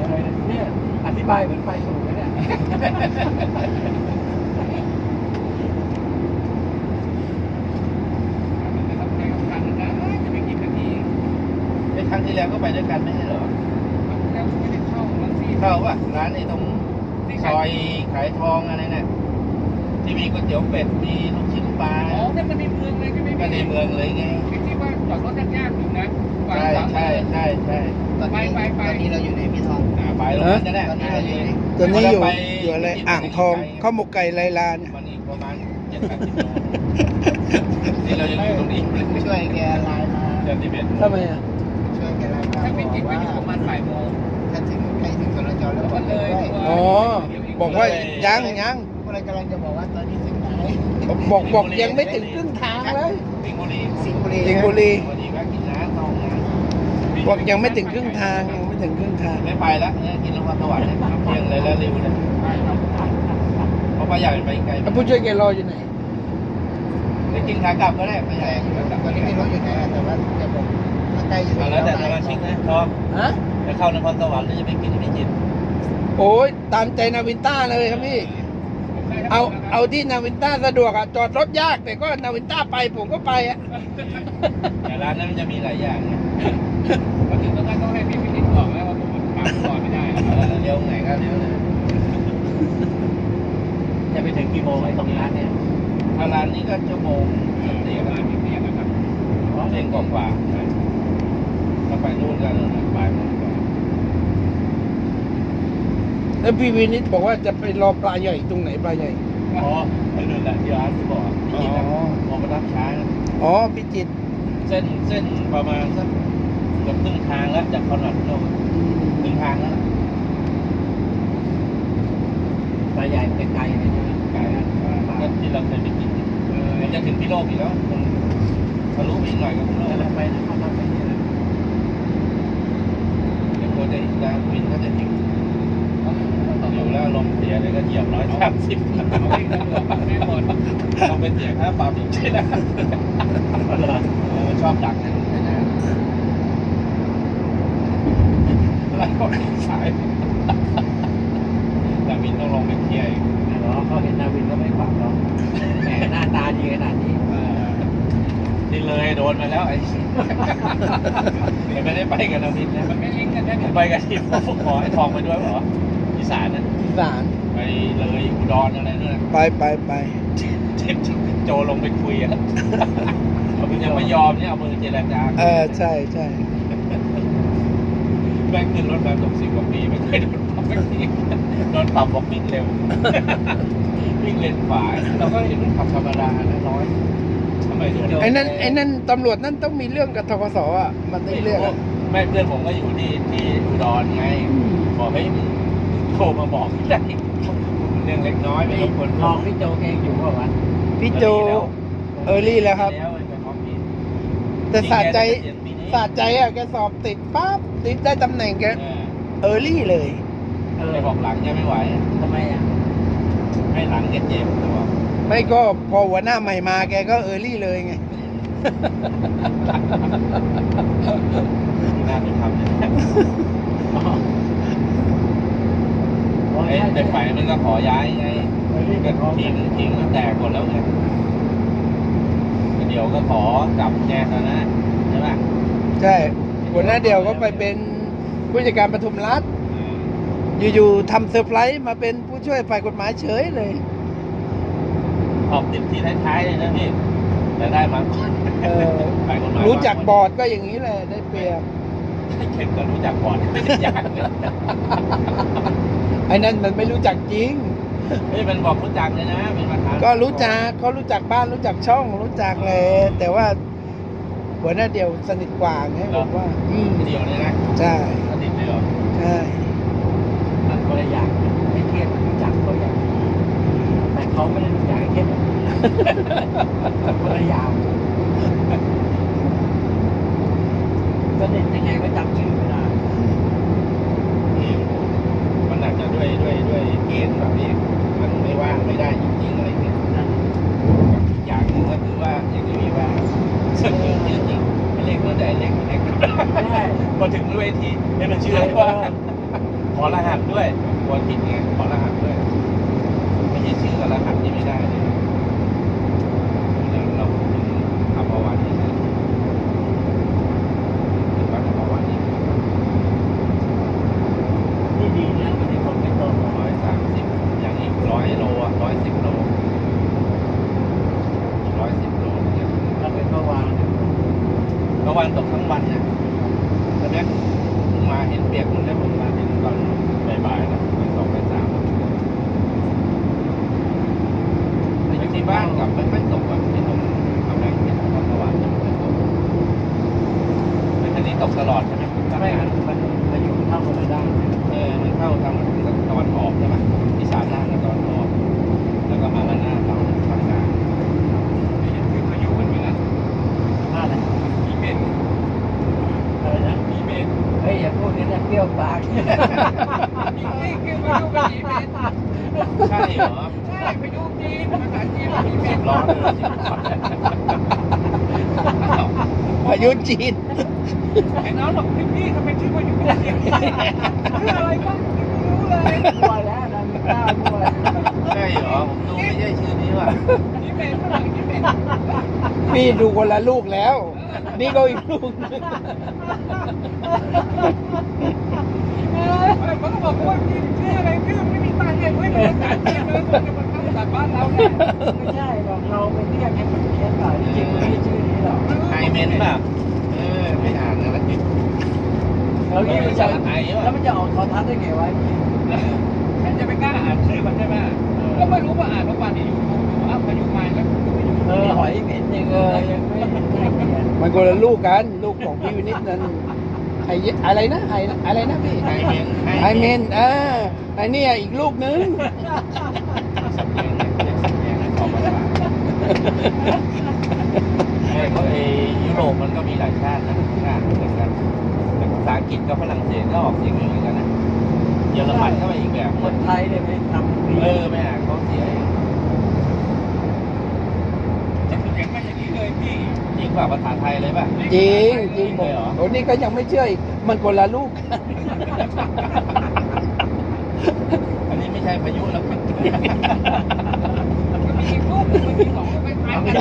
อะไรเนี่ยอธิบายเหมือนไปถูกนะเนี่ยมันจะต้องใช้กำลังนกี่นทีไอ้ครั้งที่แล้วก็ไปด้วยกันไม่ใช่เหรอแล้วไม่ได้เข้าบางทีเข้าป่ะร้านไอ้ตรงที่ซอยขายทองอะไรเนี่ยที่มีก๋วยเตี๋ยวเป็ดมีลูกชิ้นปลาอ๋อนั่นมันในเมืองเลยใช่ไหมก็ในเมืองเลยไงไอ้ที่ว่าจอดรถยากๆอยู่นะ วางใช่ขวางใช่ใช่ใช่ตอนนี้ไปไปไป ตอนนี้เราอยู่ในพี่ทอง อ่าไปตรงนั้นจะได้ตอนนี้เราอยู่ใน ตอนนี้อยู่ไปอยู่อะไรอ่างทองข้าวหมกไก่ไรลาเนี่ยวันนี้ประมาณเจ็ดแปดสิบโลนี่เรายังอยู่ตรงนี้ช่วยแกไลน์มาเจ็ดสิบเอ็ดทำไมอะช่วยแกไลน์มาถ้าไม่บจิอกตไปว่าอยู่ประมาณบ่ายโมงถ้าถึงใกล้ถึงสนจแล้วแล้วบก็อกเลเลยยอ๋อบอกว่ายังยังพวกเรากำลังจะบอกว่าตอนนี้ถึงไหนบอกบอกยังไม่ถึงครึ่งทางเลยสิงห์บุรีสิงห์บุรีสิงห์บุรี พอดีแวะกินน้ำทองนะ บอกยังไม่ถึงครึ่งทางยังไม่ถึงครึ่งทางไม่ไปแล้วเนี่ยกินนครสวรรค์เนี่ยเที่ยงเลยแล้วเร็วเลยเพราะป้าใหญ่ไปไกลแล้วผู้ช่วยแกรออยู่ไหนไปกินขากลับก็ได้ป้าใหญ่แต่ตอนนี้ไม่รู้อยู่ไหนอะแต่ว่าจะบอกถ้าใกล้จะถึเอางแล้วแต่สมาชิกนะทองฮะจะเข้านครสวรรค์หรือจะไปกินพิจิตรโอ้ยตามใจนาวินต้าเลยครับพี่เอาเอาที่นาวินต้าสะดวกอะจอดรถยากแต่ก็นาวินต้าไปผมก็ไปอะแต่ร้านนั้นมันจะมีหลายอย่างไง พอถึงตรงนั้นต้องให้พี่พินิจบอกแล้วว่าผมมาก่อนไม่ได้เออเลี้ยวไหนก็เลี้ยวเลยจะไปถึงกี่โมงไอ้ตรงนั้นเนี่ยถ้าร้านนี้ก็ชั่วโมงเสร็จประมาณนี้เนี่ยนะครับเล่นกว่าๆนะถ้าไปนู่นก็บ่ายโมงกว่าแล้วพี่วินิตบอกว่าจะไปรอปลาใหญ่ตรงไหนปลาใหญ่ อ๋อไปนู่นแหละที่ร้านที่บอกพิจิตรนะอ๋อมองมารับช้าอ๋อพิจิตรเส้นเส้นประมาณสัก เกือบครึ่งทางแล้วจากคอนราดพิโลกอืมครึ่งทางแล้วปลาใหญ่ไกลๆเลยใช่ไหมไกลนะก็ที่เราเคยไปกินเออมันจะถึงพิโลกอีกแล้วมันทะลุไปอีกหน่อยก็พิโลกแล้วแล้วไปนครราชสีมาเดี๋ยวคนจะดาวินก็จะถึงอยู่แล้วลมณ์เสียเลยก็เหยียบร้อยสามสิบเอาไว้ตำรวจไม่หมดต้องไปเสียค่าปรับอีกใช่ไหมเออชอบดักนะ ไม่น่าไล่คนสายดาวินต้องลงไปเคลียร์อีกเหรอเขาเห็นนาวินก็ไม่ขวางหรอกแหมหน้าตาดีขนาดนี้เออนี่เลยโดนมาแล้วไอ้ไม่ได้ไปกับนาวินนะมันไม่ลิงก์กันได้ไปกับทีมขอไอ้ทองไปด้วยเหรออีสานนะอีสานไปเลยอุดรอะไรนั่นนะไปไปไปเจ็บโจลงไปคุยอะมันยังไม่ยอมเนี่ยเอามือเจรจา เออใช่ใช่ แม่งขึ้นรถมาตกสิบกว่าปีไม่เคยโดนปรับสักทีโดนปรับบอกวิ่งเร็ว วิ่งเลนขวาเราก็เห็นมันขับธรรมดานะน้อยทำไมโดนไอ้นั่นไอ้นั่นตำรวจนั่นต้องมีเรื่องกับทกสอะมันต้องเรียกอะแม่เพื่อนผมก็อยู่ที่ที่อุดรไงบอกเฮ้ยมึงโทรมาบอกได้เรื่องเล็กน้อยไม่ต้องคนลองพี่โจเองอยู่ว่าวันพี่โจเออรี่แล้วครับแล้วไปพร้อมพี่แต่สะใจ นี่แกจะเปลี่ยนปีนี้สะใจอะแกสอบติดปั๊บติดได้ตำแหน่งแกเออเออรี่เลย เออ ไปบอกหลังจะไม่ไหวทำไมอะ ให้หลังแกเจ็บเขาบอกไม่ก็พอหัวหน้าใหม่มาแกก็เออรี่เลยไง น่าจะทำเนี่ยอ๋อไอ้ใช่ไอ้ไฟมันก็ขอย้ายไงเออรี่ก็กับเขาทิ้งทิ้งมันแตกหมดแล้วไงเดี๋ยวก็ขอกลับแจกแล้วนะใช่ไหม ใช่หัวหน้าเดียวก็ไปเป็นผู้จัดการปทุมรัฐ อยู่ๆทำเซอร์ไพรส์มาเป็นผู้ช่วยฝ่ายกฎหมายเฉยเลย ขอบติดที่ท้ายๆเลยนะพี่แต่ได้มาก่อนเออไปกฎหมายรู้จักบอร์ดก็อย่างนี้แหละได้เปรียบเข็มก็รู้จักบอร์ดไม่ได้ยากเลยไอ้นั่นมันไม่รู้จักจริงเฮ้ยมันบอกรู้จักเลยนะเป็นประธานก็รู้จักเขารู้จักบ้านรู้จักช่องรู้จักเลยแต่ว่า หัวหน้าเดียวสนิทกว่าไงผมว่าอืมเดียวเลยนะใช่สนิทเลยเหรอใช่มันคนละอย่างไม่เครียดมันรู้จักเขาอย่างนี้แต่เขาไม่ได้รู้จักไอ้เครียดแบบนี้คนละอย่างสนิทยังไงก็จำชื่อไม่ได้นี่มันอาจจะด้วยด้วยด้วยเกณฑ์แบบนี้มันไม่ว่างไม่ได้จริงๆอะไรเงี้ยนั่นอีกอย่างหนึ่งก็คือว่าอย่างที่พี่ว่าสนิท จริงๆไม่เล็กก็ได้เล็กเล็กไม่ได้คนถึงเวทีให้มันชื่ออะไรวะขอรหัสด้วยกลัวผิดไงขอรหัสด้วย ไม่ใช่ชื่อกับรหัสนี่ไม่ได้เลยเราเราถึงทำประวัตินี่นะถึงวัดทำประวัตินี่ นี่ดีนะมันที่คนไม่ตรง ร้อยสามสิบอย่างอีกร้อยโลอะร้อยสิบโลร้อยสิบโลเนี่ย ถ้าเป็นเมื่อวานเนี่ย เมื่อวานตกทั้งวันนะตอนนี้ผมมาเห็นเปียกหมดแล้วผมมาเห็นตอนบ่ายๆแล้วตอนสองบ่ายสามแต่อยู่ที่บ้านกลับไม่ค่อยตกอะที่ตรงกำแพงเพชรตอนเมื่อวานยังไม่ค่อยตกแต่ทีนี้ตกตลอดใช่ไหม ไม่มันมันพายุเข้ามาได้ เออมันเข้าทางตะวันออกใช่ไหมอีสานล่างกับตะวันออก แล้วก็มาละหน้าเราภาคกลาง คือพายุมันมีนะ หน้าไหน มีเมน อะไรนะ มีเมน เฮ้ยอย่าพูดนี่นะเปรี้ ยวปาก นี่คือพายุกับมีเมนใช่เหรอใช่พายุจีนภาษาจีนมีเมสินบล้อเลยสิบล้อพายุจีน ไอ้น้องบอกพี่พี่ทำไมชื่อพายุจีนชื่ออะไรบ้างไม่รู้เลยด้วยแล้วนะมีกล้าด้วย ใช่เหรอผมดูไม่ใช่ชื่อนี้ว่ะมีเมนฝรั่งมีเมนพี่ดูคนละลูกแล้ว นี่ก็อีกลูกหนึงมันก็บอกว่าพี่ชื่ออะไรชื่อไม่มีตังค์ไงเว้ยภาษาจีนมันจะมาเข้าภาษาบ้านเราเนี่ยไม่ใช่หรอกเราไปเรียกให้มันเพี้ยนหน่อยจริงๆมันไม่ใช่ชื่อนี้หรอกไฮเมนป่ะเออไม่อ่านนะแล้วจิตแล้วนี่มันจะไอแล้วมันจะออกโทอทัศน์ได้ไงวะใคร จะไปกล้าอ่านชื่อมันใช่ไหมก็ไม่รู้ว่าอ่านเมื่อวานนี้อยู่อยู่อ้าวพายุมาแล้วพายุเออหอยเหม็นยังเออยังไม่มันคนละลูกกันลูกของพี่วินิจนั้นไออะไรนะไออะไรนะพี่ไฮเมนไอเมนเออไอเนี่ยอีกลูกนึงสำเนียเนี่ยเรียกสำเนียงของภาษาเออเขาไอยุโรปมันก็มีหลายชาตินะชาติเหมือนกันแต่ภาษาอังกฤษกับฝรั่งเศสก็ออกเสียงไม่เหมือนกันนะ เยอรมันก็ไปอีกแบบคนไทยเนี่ยไม่ทำดีเออไม่อ่านเขาเสียเองจะเขียนมาอย่างนี้เลยพี่จริงกว่าภาษาไทยเลยป่ะจริงจริงผมเลยเหรอโอ้นี่ก็ยังไม่เชื่ออีกมันคนละลูกกันอันนี้ไม่ใช่พายุแล้วมันมีอีกรูปหนึ่งมันมีสองรูปไม่ท้ายกัน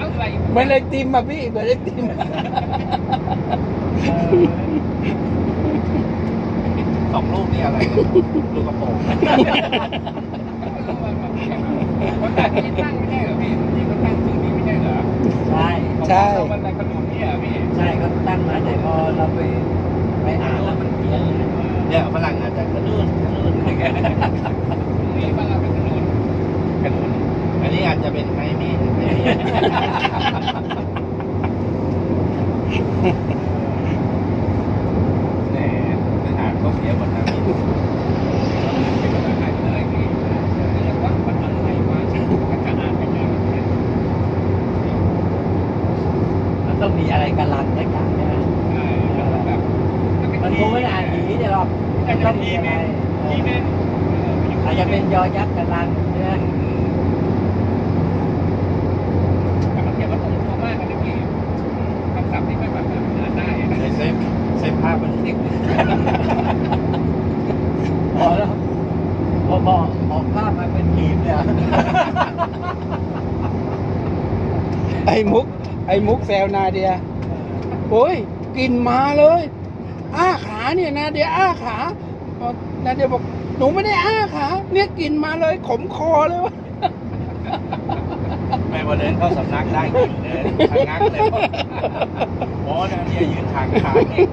อะไรเหมือนเลยติมมาพี่เหมือนเลยติม สองลูกนี่อะไรลูกกระโปรงคนแต่ที่ตั้งไม่ใช่เหรอพี่ที่เขาตั้งชื่อนี้ไม่ใช่เหรอใช่ใช่เรามันในขนุนเนี่ยพี่ใช่ก็ตั้งมาแต่พอเราไปไปอ่านแล้วมันเพี้ยนเนี่ยฝรั่งอาจจะกระนู่นกระนู่นนี่บ้านเราเป็นขนุนกระนู่นอันนี้อาจจะเป็นไฮเมนไฮเมนแหม อ่านก็เสียหมดนะพี่เป็นภาษาไทยเลยพี่เรียกว่ามันอะไรวะมันจะอ่านยังไงมันต้องมีอะไรกันลันสักอย่างใช่ไหมใช่มันแบบมันคงไม่ได้อ่านผีเนี่ยหรอกอามัจนจะต้องมีมีอะไรเมนเอมีอเมนอาจจะเป็นยอยักษ์กันลันใช่ไหม แต่มันเขียนว่าตรงตัวมากนะพี่คำศัพท์ที่ไม่แบบอ่านได้ ในเซฟเซฟภาพมันติด พอแล้วพอพอออกภาพมาเป็นทีมเลยอะ ไอมุก ไอ มุกแซวนาเดียโอ้ยกลินมาเลย อ้าขาเนี่ยนาเดียอ้าขาบอกนาเดียบอกหนูไม่ได้อ้าขาเนี่ยกลินมาเลยขมคอเลยวะแม่มาเดินเข้าสำนักได้กินเลยทางนักเลยโอ้นาเนี่ยยืนทางขาเอง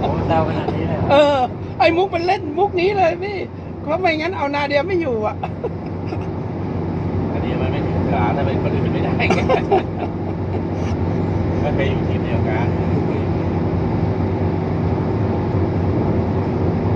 โอ้แซวขนาดนี้เลยเหรอเออ ไอมุกมันเล่นมุกนี้เลยพี่เพราะไม่งั้นเอานาเดียไม่อยู่อะ อันนี้มันไม่ถึงขาถ้าเป็นคนอื่นมันไม่ได้ไงมันไปอยู่ทีมเดียวกันอ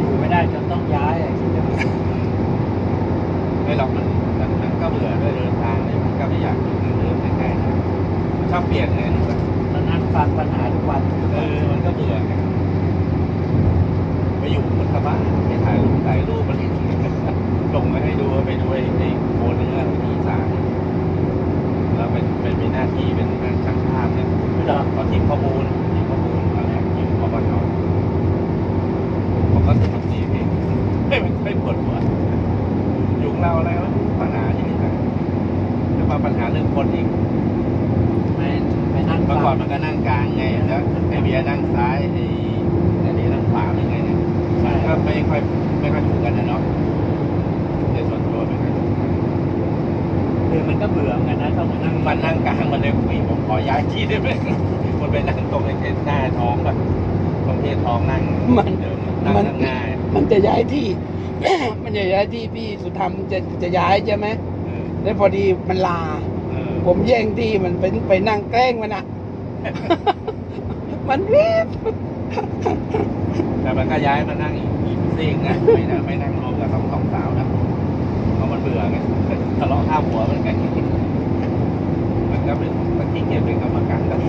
ยู่ไม่ได้จนต้องย้ายอะคิดดูไม่หรอกมันมันมันก็เบื่อด้วยเดินทางเลยมันก็ไม่อยากอยู่เดินใกล้ๆนะชอบเปลี่ยนไงรู้ป่ะตอนนั้นฟังปัญหาทุกวันเออมันก็เบื่อ ไปอยู่มันสบายไปถ่ายรูปถ่ายรูปมาเล่นลงมาให้ดูไปดูไอ้ไอ้โคนเนื้อที่อีสานแล้วเป็นเป็นหน้าที่เป็นช่างภาพเนี่ยเรอเพราทีมข้อมูลมีข้อมูลอะไรอยู่พบชผมก็สนุกดีพี่ไม่ไม่ปวดหัวอยู่ของเราอะไรวะปัญหาที่นี่ไหนจะมาปัญหาเรื่องคนอีก ไม่ไม่นั่ง เมื่อก่ ฟั อน ง มันก็นั่งกลางไงแล้วไอเบียร์นั่งซ้ายไอไอเดียนั่งขวาหรือไงเนี่ย ใช่ ก็ไม่ค่อยไม่ค่อยถูกกันนะเนาะในส่วนตัวไม่ค่อยถูกกัน คือ มันก็เบื่อเหมือนกันนะต้องมานั่งมันนั่งกลางมันเลยคุยผมขอย้ายที่ได้ไหมมันไปนั่งตรงไอ้หน้าท้องแบบตรงที่ท้องนั่งมันเดิมนั่งมันข้างหน้ามันจะย้ายที่ มันจะย้ายที่พี่สุธรรมจะจะย้ายใช่ไหมเออแล้วพอดีมันลาเออผมแย่งที่มันเป็นไปนั่งแกล้งมันอะ มันรีบแต่มันก็ย้ายมานั่งอีกอีกซีกนะไม่นั่งไม่นั่งรวมกับสองสองสาวนะ เบื่อไงทะเลาะข้ามหัวมันกันมันก็เป็นมันที่เกียเป็นกรรมการกัน